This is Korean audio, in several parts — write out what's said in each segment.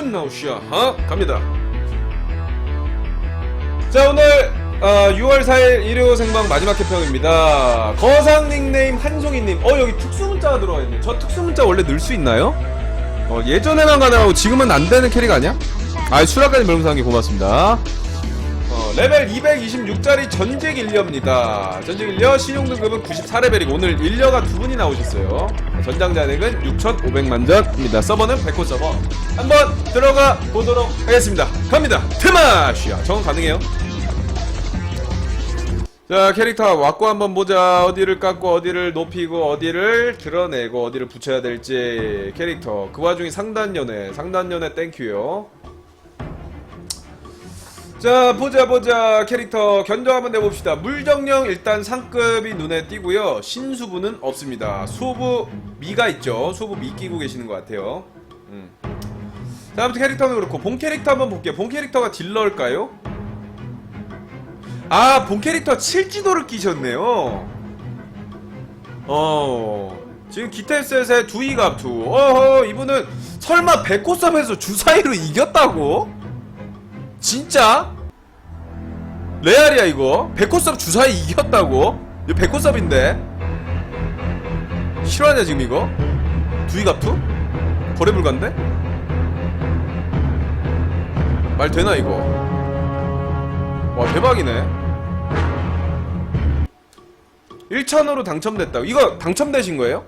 굿나우시야 어? 갑니다 자 오늘 어, 6월 4일 일요 생방 마지막 개편입니다 거상 닉네임 한송이님 어 여기 특수문자가 들어와 있네 저 특수문자 원래 넣을 수 있나요? 어, 예전에만 가능하고 지금은 안 되는 캐릭 아니야? 아 수락까지 별풍선 게 고맙습니다 어, 레벨 226짜리 전직 일녀입니다. 전직 일녀 신용 등급은 94레벨이고 오늘 일녀가 두 분이 나오셨어요. 전장 잔액은 6,500만 전입니다. 서버는 100호 서버. 한번 들어가 보도록 하겠습니다. 갑니다. 테마시야. 정은 가능해요. 자 캐릭터 왔고 한번 보자 어디를 깎고 어디를 높이고 어디를 드러내고 어디를 붙여야 될지 캐릭터 그 와중에 상단연애 상단연애 땡큐요 자 보자 보자. 캐릭터 견적 한번 내봅시다. 물정령 일단 상급이 눈에 띄고요. 신수부는 없습니다. 수부 미가 있죠. 수부 미 끼고 계시는 것 같아요. 음. 자 아무튼 캐릭터는 그렇고 본 캐릭터 한번 볼게요. 본 캐릭터가 딜러일까요? 아 본 캐릭터 칠지도를 끼셨네요. 어. 지금 기텔셋의 두이갑투 어허 이분은 설마 백호섭에서 주사위로 이겼다고? 진짜? 레알이야 이거 백호섭 주사위 이겼다고? 이거 백호섭인데 실화냐 지금 이거? 두이갑투? 거래 불가인데? 말 되나 이거? 와 대박이네 1천으로 당첨됐다고 이거 당첨되신 거예요?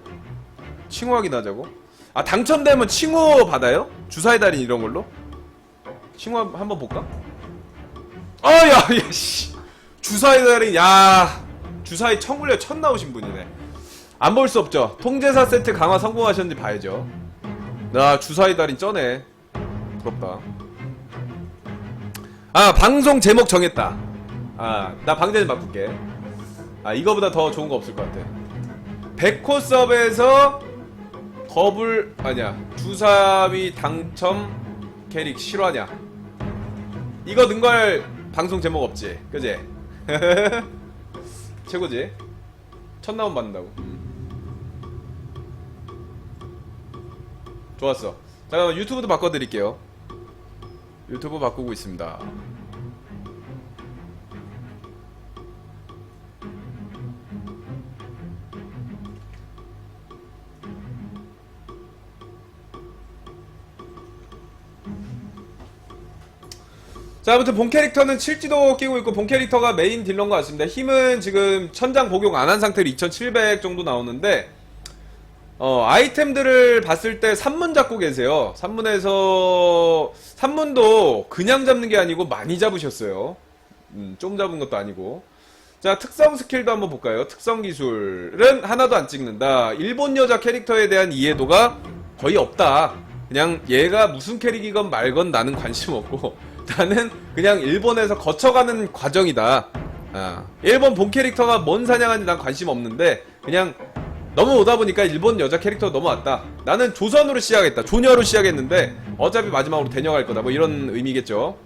칭호 확인하자고 아 당첨되면 칭호 받아요? 주사위 달인 이런 걸로? 칭호 한- 한번 볼까? 아야 야씨. 주사위 달인 야. 주사위 청굴려 첫 나오신 분이네. 안 볼 수 없죠. 통제사 세트 강화 성공하셨는지 봐야죠. 나 주사위 달인 쩌네. 부럽다. 아 방송 제목 정했다. 아나 방제 좀 바꿀게. 아 이거보다 더 좋은 거 없을 것 같아. 백호섭에서 거불 아니야. 주사위 당첨 캐릭 실화냐. 이거 넣은 걸 방송 제목 없지? 그지? 최고지? 첫 나온 받는다고? 좋았어. 잠깐만 유튜브도 바꿔드릴게요. 유튜브 바꾸고 있습니다 자 아무튼 본 캐릭터는 칠지도 끼고 있고 본 캐릭터가 메인 딜러인 것 같습니다. 힘은 지금 천장 복용 안 한 상태로 2700 정도 나오는데 어 아이템들을 봤을 때 3문 잡고 계세요. 3문에서 3문도 그냥 잡는 게 아니고 많이 잡으셨어요. 음, 좀 잡은 것도 아니고. 자 특성 스킬도 한번 볼까요? 특성 기술은 하나도 안 찍는다. 일본 여자 캐릭터에 대한 이해도가 거의 없다. 그냥 얘가 무슨 캐릭이건 말건 나는 관심 없고 나는 그냥 일본에서 거쳐가는 과정이다 아, 일본 본 캐릭터가 뭔 사냥하는지 난 관심 없는데 그냥 넘어오다 보니까 일본 여자 캐릭터 넘어왔다. 나는 조선으로 시작했다. 조녀로 시작했는데 어차피 마지막으로 대녀갈 거다. 뭐 이런 의미겠죠.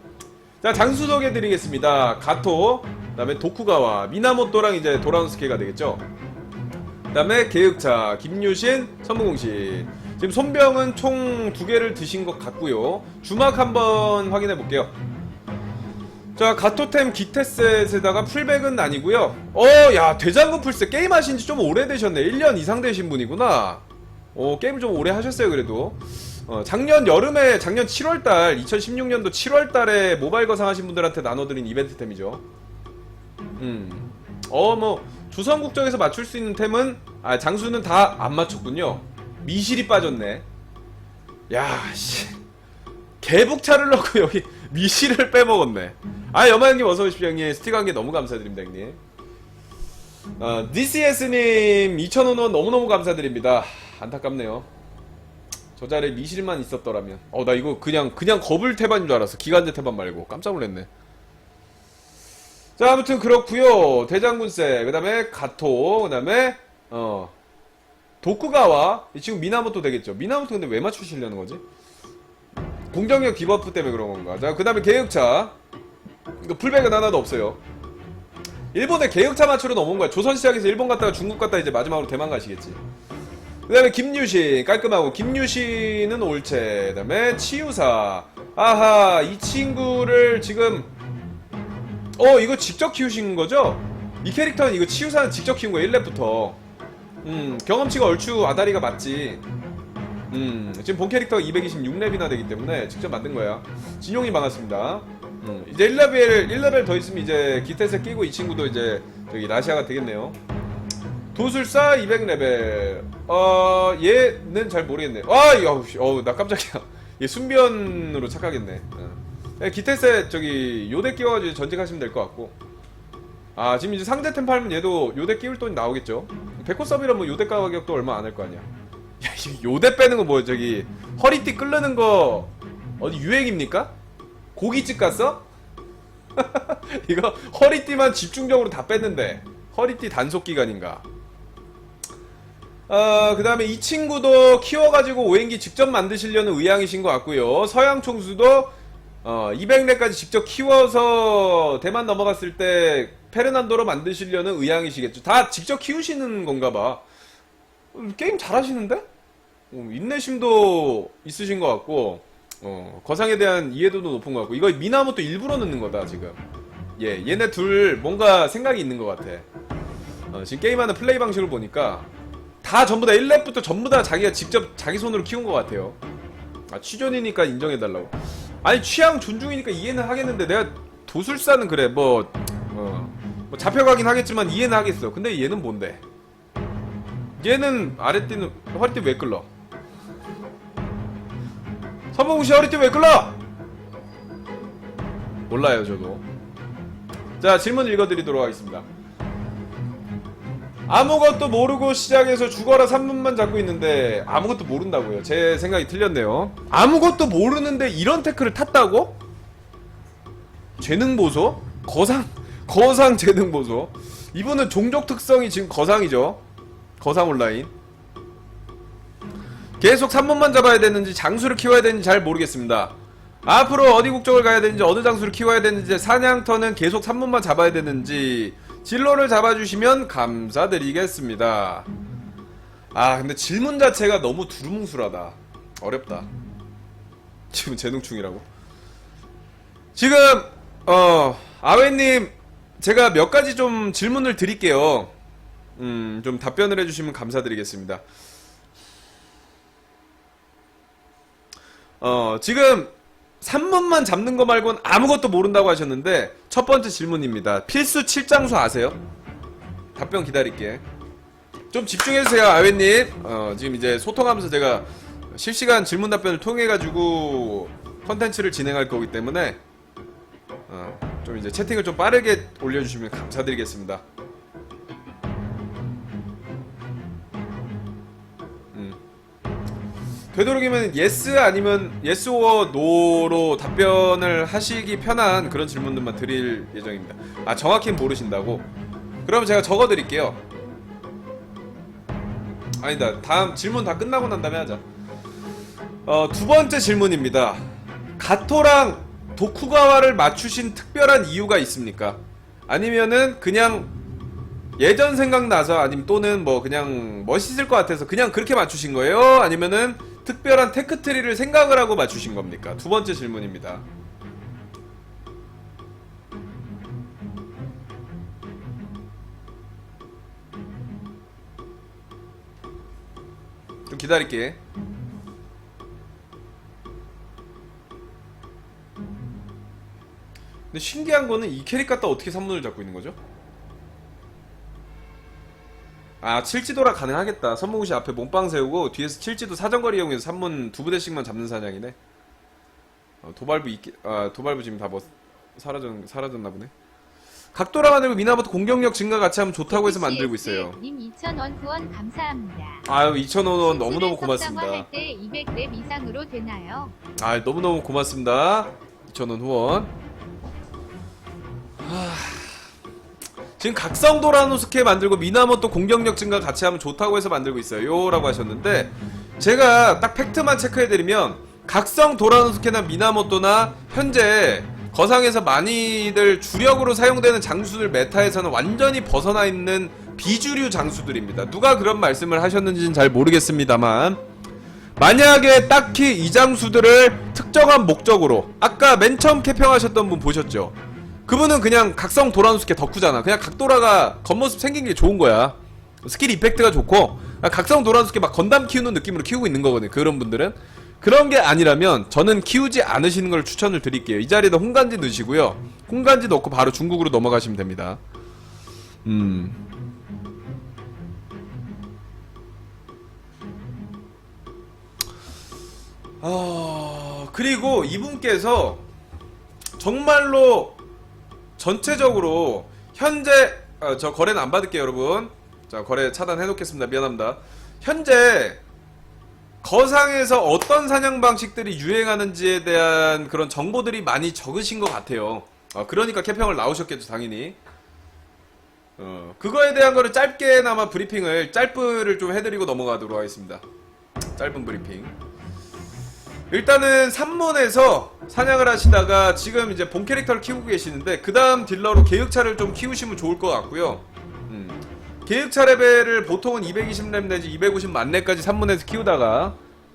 자 장수 소개드리겠습니다. 가토, 그다음에 도쿠가와 미나모토랑 이제 돌아온 스케가 되겠죠. 그다음에 계획차 김유신, 선무공신. 지금 손병은 총 두 개를 드신 것 같고요. 주막 한번 확인해 볼게요. 자 가토템 기테셋에다가 풀백은 아니고요. 어 야 대장군 풀셋 게임 하신 지 좀 오래되셨네. 1년 이상 되신 분이구나. 어 게임을 좀 오래 하셨어요 그래도. 어 작년 여름에 작년 7월달 2016년도 7월달에 모바일 거상 하신 분들한테 나눠드린 이벤트템이죠. 음 어 뭐 조선국적에서 맞출 수 있는 템은 아 장수는 다 안 맞췄군요 미실이 빠졌네 야씨 개북차를 넣고 여기 미실을 빼먹었네. 아 여마 형님 어서 오십시오 형님. 스티커 한개 너무 감사드립니다 형님. 어, DCS님 2,000원 너무너무 감사드립니다. 안타깝네요. 저 자리에 미실만 있었더라면. 어 나 이거 그냥 그냥 거불 태반인 줄 알았어. 기간제 태반 말고 깜짝 놀랐네. 자 아무튼 그렇고요. 대장군세 그 다음에 가토 그 다음에 어 도쿠가와 지금 미나모토 되겠죠. 미나모토 근데 왜 맞추시려는 거지? 공정력 디버프 때문에 그런 건가? 자, 그 다음에 계획차. 이거 풀백은 하나도 없어요. 일본에 계획차 맞추러 넘어온 거야. 조선 시작해서 일본 갔다가 중국 갔다가 이제 마지막으로 대만 가시겠지. 그 다음에 김유신 깔끔하고 김유신은 올체 그 다음에 치유사 아하 이 친구를 지금 어 이거 직접 키우신 거죠? 이 캐릭터는 이거 치유사는 직접 키운 거예요 1렙부터 음 경험치가 얼추 아다리가 맞지. 음 지금 본 캐릭터가 226렙이나 되기 때문에 직접 만든 거야. 진용이 반갑습니다. 음 이제 1레벨 1레벨 더 있으면 이제 기태세 끼고 이 친구도 이제 저기 라시아가 되겠네요. 도술사 200레벨 어 얘는 잘 모르겠네. 아 이거 어우 나 깜짝이야. 얘 순변으로 착각했네. 어. 예, 기태세 저기 요대 끼워가지고 전직하시면 될 것 같고. 아 지금 이제 상대 템 팔면 얘도 요대 끼울 돈이 나오겠죠 백호 서비라면 요대 가격도 얼마 안 할 거 아니야 야 요대 빼는 거 뭐야 저기 허리띠 끓는 거 어디 유행입니까? 고깃집 갔어? 이거 허리띠만 집중적으로 다 뺐는데 허리띠 단속 기간인가 어, 그 다음에 이 친구도 키워가지고 오행기 직접 만드시려는 의향이신 것 같고요 서양 총수도 어, 200렙까지 직접 키워서 대만 넘어갔을 때 페르난도로 만드시려는 의향이시겠죠. 다 직접 키우시는 건가 봐. 어, 게임 잘하시는데? 어, 인내심도 있으신 것 같고, 어, 거상에 대한 이해도도 높은 것 같고, 이거 미나모토 일부러 넣는 거다, 지금. 예, 얘네 둘 뭔가 생각이 있는 것 같아. 어, 지금 게임하는 플레이 방식을 보니까, 다 전부 다 1렙부터 전부 다 자기가 직접 자기 손으로 키운 것 같아요. 아, 취존이니까 인정해달라고. 아니 취향 존중이니까 이해는 하겠는데 내가 도술사는 그래 뭐, 어, 뭐 잡혀가긴 하겠지만 이해는 하겠어 근데 얘는 뭔데 얘는 아랫띠는 허리띠 왜 끌러 서봉씨 허리띠 왜 끌러 몰라요 저도 자 질문 읽어드리도록 하겠습니다 아무것도 모르고 시작해서 죽어라 3분만 잡고 있는데 아무것도 모른다고요. 제 생각이 틀렸네요. 아무것도 모르는데 이런 태클을 탔다고? 재능 보소? 거상 거상 재능 보소. 이분은 종족 특성이 지금 거상이죠. 거상 온라인. 계속 3분만 잡아야 되는지 장수를 키워야 되는지 잘 모르겠습니다. 앞으로 어디 국적을 가야 되는지 어느 장수를 키워야 되는지 사냥터는 계속 3분만 잡아야 되는지 진로를 잡아주시면 감사드리겠습니다. 아 근데 질문 자체가 너무 두루뭉술하다. 어렵다. 지금 재능충이라고. 지금 어 아웨님 제가 몇 가지 좀 질문을 드릴게요. 음 좀 답변을 해주시면 감사드리겠습니다. 어 지금 3분만 잡는 거 말고는 아무것도 모른다고 하셨는데 첫 번째 질문입니다. 필수 7장수 아세요? 답변 기다릴게. 좀 집중해주세요, 아웨님. 어, 지금 이제 소통하면서 제가 실시간 질문 답변을 통해가지고 컨텐츠를 진행할 거기 때문에 어, 좀 이제 채팅을 좀 빠르게 올려주시면 감사드리겠습니다. 되도록이면 예스 아니면 예스 or 노로 답변을 하시기 편한 그런 질문들만 드릴 예정입니다. 아 정확히는 모르신다고? 그러면 제가 적어 드릴게요. 아니다. 다음 질문 다 끝나고 난 다음에 하자. 어, 두 번째 질문입니다. 가토랑 도쿠가와를 맞추신 특별한 이유가 있습니까? 아니면은 그냥 예전 생각나서 아니면 또는 뭐 그냥 멋있을 것 같아서 그냥 그렇게 맞추신 거예요? 아니면은 특별한 테크트리를 생각을 하고 맞추신 겁니까? 두 번째 질문입니다. 좀 기다릴게. 근데 신기한 거는 이 캐릭 갖다 어떻게 3문을 잡고 있는 거죠? 아 칠지도라 가능하겠다. 선무구시 앞에 몸빵 세우고 뒤에서 칠지도 사정거리 이용해서 3문 두 부대씩만 잡는 사냥이네. 어, 도발부 있기 아 도발부 지금 다 뭐 사라졌, 사라졌나 보네. 각도라 만들고 미나부터 공격력 증가 같이 하면 좋다고 해서 만들고 있어요. 님 2,000원 후원 감사합니다. 아유 2,000원 너무너무 고맙습니다. 할때 200렙 이상으로 되나요? 아 너무너무 고맙습니다. 2,000원 후원 지금 각성 도라노스케 만들고 미나모토 공격력 증가 같이 하면 좋다고 해서 만들고 있어요 라고 하셨는데 제가 딱 팩트만 체크해드리면 각성 도라노스케나 미나모토나 현재 거상에서 많이들 주력으로 사용되는 장수들 메타에서는 완전히 벗어나 있는 비주류 장수들입니다. 누가 그런 말씀을 하셨는지는 잘 모르겠습니다만 만약에 딱히 이 장수들을 특정한 목적으로 아까 맨 처음 캐평하셨던 분 보셨죠? 그분은 그냥 각성 도란수께 덕후잖아. 그냥 각도라가 겉모습 생긴 게 좋은 거야. 스킬 이펙트가 좋고 각성 도란수께 막 건담 키우는 느낌으로 키우고 있는 거거든요. 그런 분들은 그런 게 아니라면 저는 키우지 않으시는 걸 추천을 드릴게요. 이 자리에다 홍간지 넣으시고요. 홍간지 넣고 바로 중국으로 넘어가시면 됩니다. 음. 아 그리고 이분께서 정말로 전체적으로 현재 아, 저 거래는 안 받을게요 여러분. 자 거래 차단해 놓겠습니다. 미안합니다. 현재 거상에서 어떤 사냥 방식들이 유행하는지에 대한 그런 정보들이 많이 적으신 것 같아요. 어, 그러니까 캐평을 나오셨겠죠 당연히. 어, 그거에 대한 거를 짧게나마 브리핑을 짧을을 좀 해드리고 넘어가도록 하겠습니다. 짧은 브리핑 일단은 3문에서 사냥을 하시다가 지금 이제 본 캐릭터를 키우고 계시는데 그 다음 딜러로 계획차를 좀 키우시면 좋을 것 같고요. 음. 계획차 레벨을 보통은 220렙 내지 250 만렙까지 3문에서 키우다가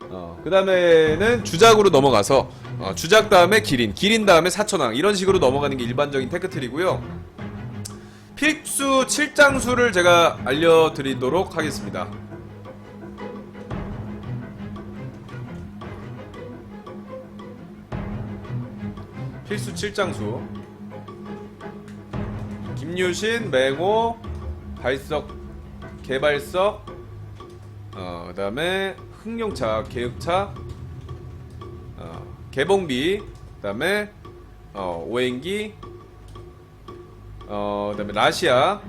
어, 그 다음에는 주작으로 넘어가서 어, 주작 다음에 기린 기린 다음에 사천왕. 이런 식으로 넘어가는 게 일반적인 테크트리고요. 필수 7장수를 제가 알려드리도록 하겠습니다 필수 7장수. 김유신, 맹호, 발석, 개발석 어, 그 다음에 흥룡차, 계획차 어, 개봉비 그 다음에 어, 오행기 어, 그 다음에 라시아.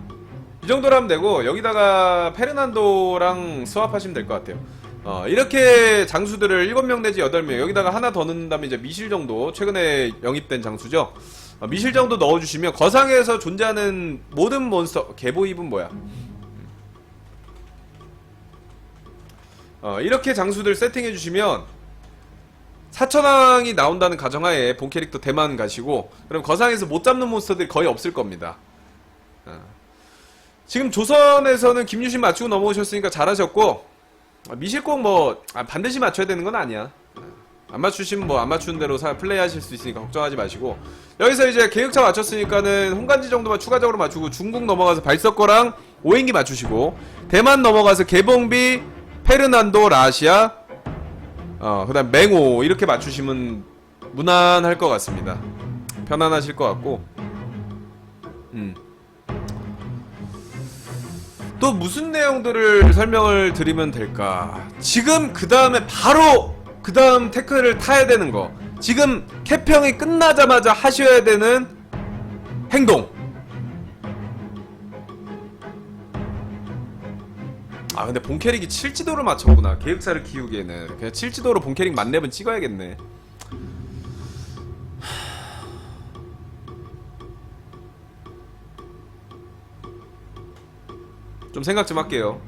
이 정도로 하면 되고 여기다가 페르난도랑 스왑하시면 될 것 같아요 어, 이렇게 장수들을 7명 내지 8명 여기다가 하나 더 넣는다면 이제 미실 정도 최근에 영입된 장수죠? 어, 미실 정도 넣어주시면 거상에서 존재하는 모든 몬스터 개보입은 뭐야? 어, 이렇게 장수들 세팅해주시면 사천왕이 나온다는 가정하에 본 캐릭터 대만 가시고 그럼 거상에서 못 잡는 몬스터들이 거의 없을 겁니다. 어. 지금 조선에서는 김유신 맞추고 넘어오셨으니까 잘하셨고 아, 미실 꼭 뭐 아, 반드시 맞춰야 되는 건 아니야. 안 맞추시면 뭐 안 맞추는 대로 사- 플레이하실 수 있으니까 걱정하지 마시고 여기서 이제 계획차 맞췄으니까는 홍간지 정도만 추가적으로 맞추고 중국 넘어가서 발석거랑 오행기 맞추시고 대만 넘어가서 개봉비 페르난도 라시아 어 그다음 맹호 이렇게 맞추시면 무난할 것 같습니다. 편안하실 것 같고 음. 또 무슨 내용들을 설명을 드리면 될까? 지금 그 다음에 바로 그 다음 태클을 타야 되는 거. 지금 캐평이 끝나자마자 하셔야 되는 행동. 아 근데 본 캐릭이 7지도를 맞췄구나. 계획사를 키우기에는 그냥 7지도로 본 캐릭 만렙은 찍어야겠네. 좀 생각 좀 할게요.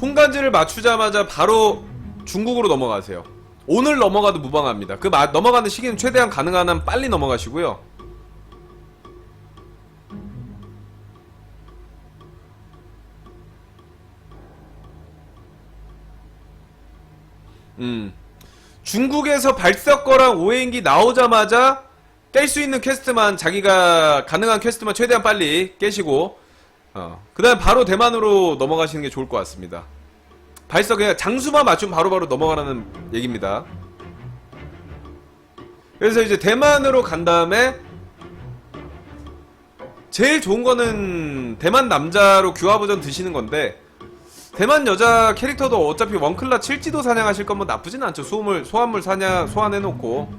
홍간지를 맞추자마자 바로 중국으로 넘어가세요. 오늘 넘어가도 무방합니다. 그 마- 넘어가는 시기는 최대한 가능한 한 빨리 넘어가시고요. 음. 중국에서 발석거랑 오행기 나오자마자 깰수 있는 퀘스트만 자기가 가능한 퀘스트만 최대한 빨리 깨시고 어. 그 다음 바로 대만으로 넘어가시는 게 좋을 것 같습니다. 발석 그냥 장수만 맞추면 바로바로 넘어가라는 얘기입니다. 그래서 이제 대만으로 간 다음에 제일 좋은 거는 대만 남자로 규화 버전 드시는 건데 대만 여자 캐릭터도 어차피 원클라 7지도 사냥하실 거면 나쁘진 않죠. 소물 소환물 사냥 소환해놓고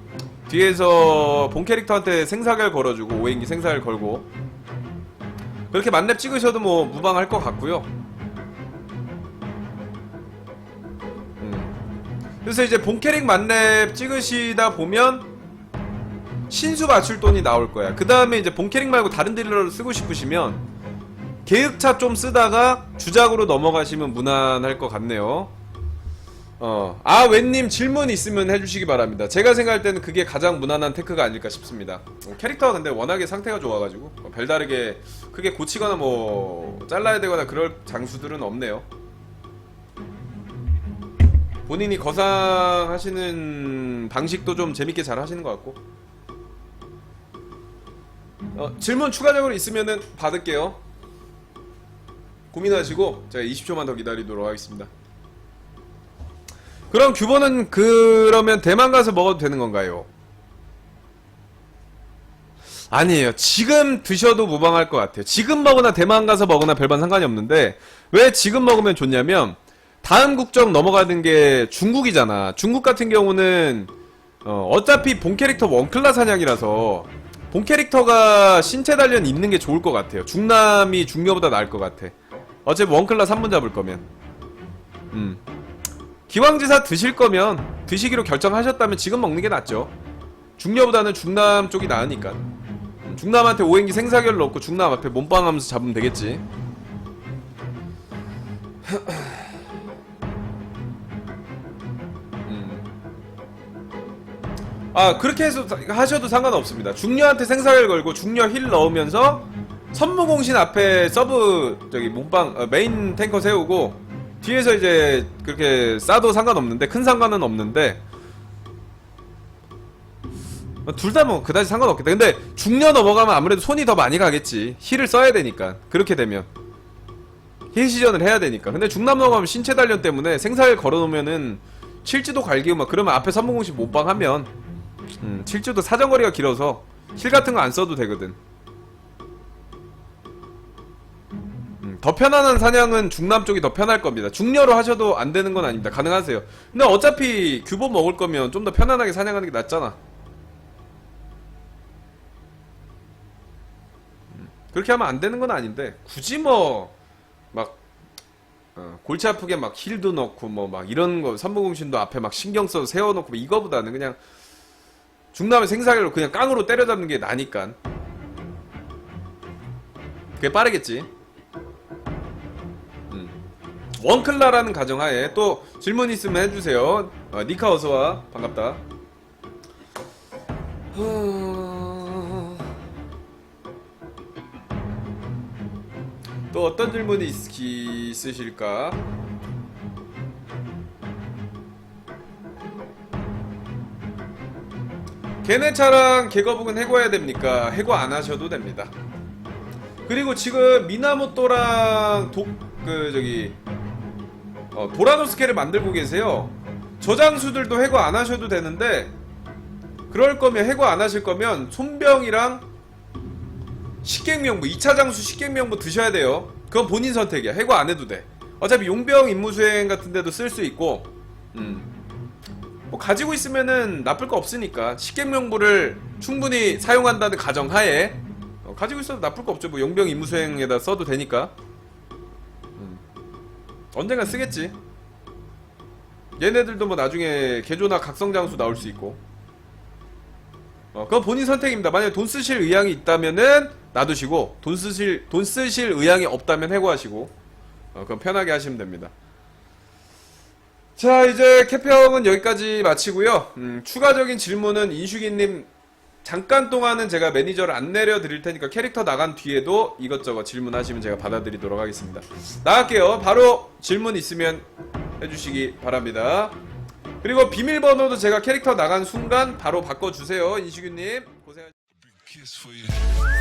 뒤에서 본 캐릭터한테 생사결 걸어주고 오행기 생사결 걸고 그렇게 만렙 찍으셔도 뭐 무방할 것 같고요. 음. 그래서 이제 본 캐릭 만렙 찍으시다 보면 신수 맞출 돈이 나올 거야. 그 다음에 이제 본 캐릭 말고 다른 딜러를 쓰고 싶으시면 계획차 좀 쓰다가 주작으로 넘어가시면 무난할 것 같네요. 어, 아, 웬님 질문 있으면 해주시기 바랍니다. 제가 생각할 때는 그게 가장 무난한 테크가 아닐까 싶습니다. 어, 캐릭터가 근데 워낙에 상태가 좋아가지고, 어, 별다르게 크게 고치거나 뭐, 잘라야 되거나 그럴 장수들은 없네요. 본인이 거상하시는 방식도 좀 재밌게 잘 하시는 것 같고. 어, 질문 추가적으로 있으면은 받을게요. 고민하시고, 제가 20초만 더 기다리도록 하겠습니다. 그럼 규버는 그러면 대만 가서 먹어도 되는 건가요? 아니에요. 지금 드셔도 무방할 것 같아요. 지금 먹으나 대만 가서 먹으나 별반 상관이 없는데 왜 지금 먹으면 좋냐면 다음 국적 넘어가는 게 중국이잖아. 중국 같은 경우는 어, 어차피 본 캐릭터 원클라 사냥이라서 본 캐릭터가 신체 단련 있는 게 좋을 것 같아요. 중남이 중녀보다 나을 것 같아. 어차피 원클라 3분 잡을 거면. 음. 기왕지사 드실 거면 드시기로 결정하셨다면 지금 먹는 게 낫죠. 중녀보다는 중남 쪽이 나으니까. 음, 중남한테 오행기 생사결 넣고 중남 앞에 몸빵하면서 잡으면 되겠지. 음. 아 그렇게 해서 하셔도 상관없습니다. 중녀한테 생사결 걸고 중녀 힐 넣으면서 선무공신 앞에 서브 저기 몸빵 어, 메인 탱커 세우고 뒤에서 이제 그렇게 싸도 상관없는데 큰 상관은 없는데 둘 다 뭐 그다지 상관없겠다. 근데 중녀 넘어가면 아무래도 손이 더 많이 가겠지. 힐을 써야 되니까 그렇게 되면 힐 시전을 해야 되니까. 근데 중남 넘어가면 신체 단련 때문에 생사를 걸어놓으면은 칠지도 갈기고 막 그러면 앞에 선무공식 못방하면 음, 칠지도 사정거리가 길어서 힐 같은 거 안 써도 되거든. 더 편안한 사냥은 중남 쪽이 더 편할 겁니다. 중녀로 하셔도 안 되는 건 아닙니다. 가능하세요. 근데 어차피 규보 먹을 거면 좀 더 편안하게 사냥하는 게 낫잖아. 음, 그렇게 하면 안 되는 건 아닌데 굳이 뭐막 골치 아프게 막 힐도 넣고 뭐 막 이런 거 선무공신도 앞에 막 신경 써서 세워놓고 뭐 이거보다는 그냥 중남의 생사결로 그냥 깡으로 때려잡는 게 나니까 그게 빠르겠지. 음. 원클라라는 가정하에 또 질문 있으면 해주세요. 어, 니카 어서와 반갑다. 어... 또 어떤 질문이 있, 있으실까? 걔네 차랑 개거북은 해고해야 됩니까? 해고 안 하셔도 됩니다. 그리고 지금 미나모토랑 도, 그 저기 어, 도라노스케를 만들고 계세요. 저장수들도 해고 안 하셔도 되는데 그럴 거면 해고 안 하실 거면 손병이랑 식객명부 2차 장수 식객명부 드셔야 돼요. 그건 본인 선택이야. 해고 안 해도 돼. 어차피 용병 임무수행 같은 데도 쓸 수 있고 음. 뭐 가지고 있으면은 나쁠 거 없으니까 식객명부를 충분히 사용한다는 가정하에 어, 가지고 있어도 나쁠 거 없죠. 뭐 용병 임무수행에다 써도 되니까. 음. 언젠간 쓰겠지. 얘네들도 뭐 나중에 개조나 각성장수 나올 수 있고. 어, 그건 본인 선택입니다. 만약에 돈 쓰실 의향이 있다면은 놔두시고 돈 쓰실 돈 쓰실 의향이 없다면 해고하시고 어, 그건 편하게 하시면 됩니다. 자 이제 캐평은 여기까지 마치고요. 음, 추가적인 질문은 인슈기님 잠깐 동안은 제가 매니저를 안 내려 드릴 테니까 캐릭터 나간 뒤에도 이것저것 질문하시면 제가 받아드리도록 하겠습니다. 나갈게요. 바로 질문 있으면 해주시기 바랍니다. 그리고 비밀번호도 제가 캐릭터 나간 순간 바로 바꿔주세요. 인슈규님 고생하셨습니다.